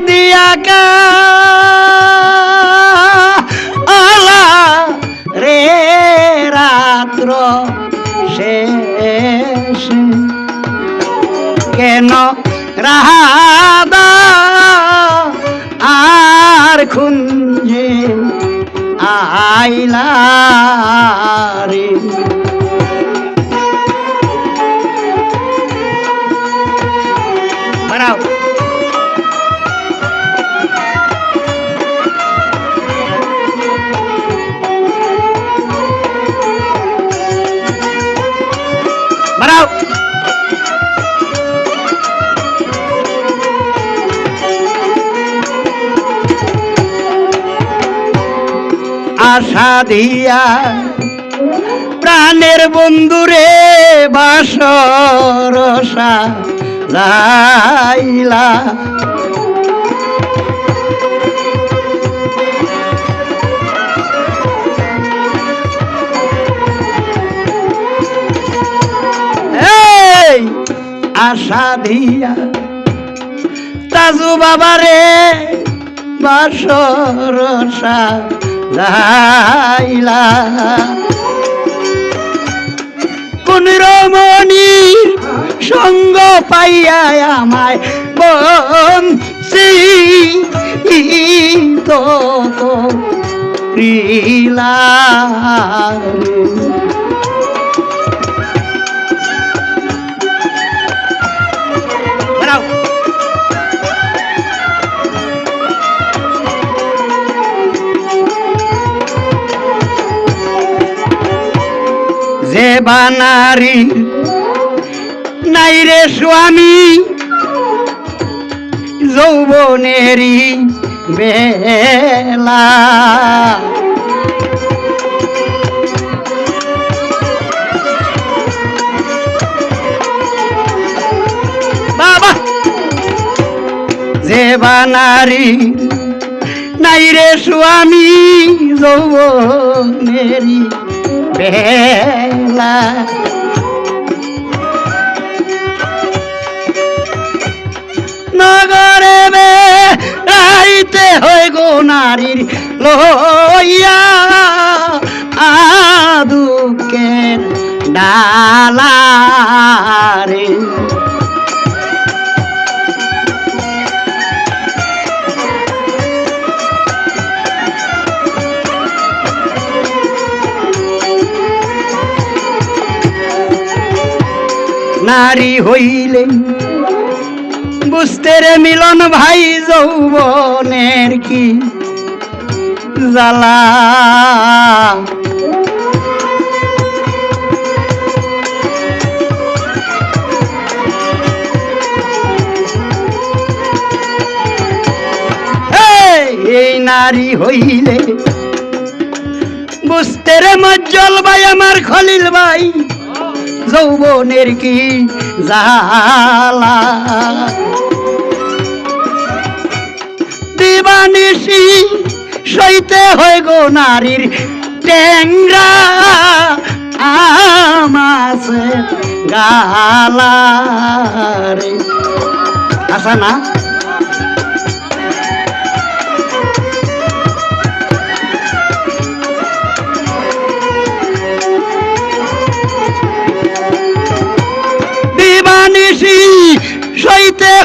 দিয়া কা আলা রে রাত্র শেষ কেন রাহাদা আর খুঞ্জে আইলা রে? আশা দিয়া। প্রাণের বন্ধুরে বাসরসা লাইলা আশা দিয়া তাজু বাবারে বাসরসা লাইলা। কোন রমণীর সঙ্গ পাইয়া আমায় বংশী তো বাড়াও যে বানারি। নাই রে স্বামী যৌবনেরি বেলা। বাবা যে বানারি নাই রে স্বামী যৌবনেরি বেলা। নগরে বে রাইতে হয়ে গো নারীর লইয়া। আদুকের ডালারে নারী হইলে বুঝতে রে মিলন ভাই যৌবনের কি জ্বালা? এই, নারী হইলে। বুঝতে রে মজ্জল ভাই আমার খলিল ভাই। যৌবনের কি জালা দিবানিসি সইতে হয় গো নারীর ট্যাংরা আমাছে গালারে আসা না?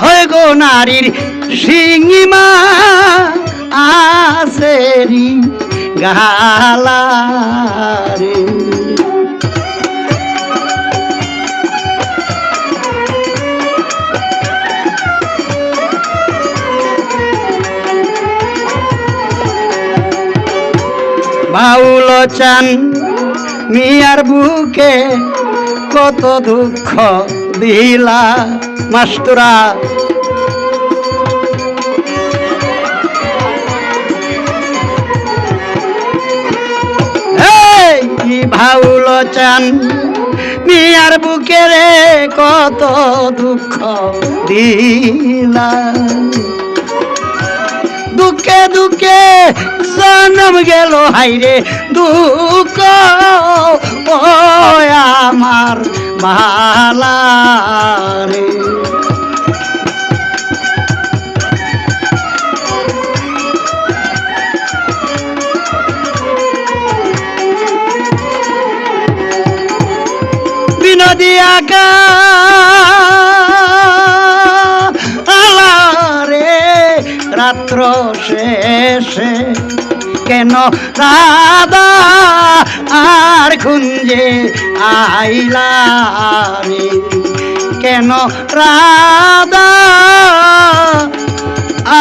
হয় গো নারীর সিংমা আসেরি গালারে। বাউল চান মিয়ার বুকে কত দুঃখ। দিলা মাস্তুরা। ভাউল চান? মিয়ার বুকে রে কত দুঃখ দিলা। দুঃখে দুঃখে জন্ম গেল, হাইরে দুঃখ, ও আমার মালা রে বিনোদী রাত্র শেষে কেন? দাদা আর খুঁজে আইলামি কেন? রাদা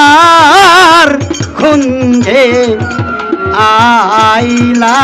আর খুঁজে আইলা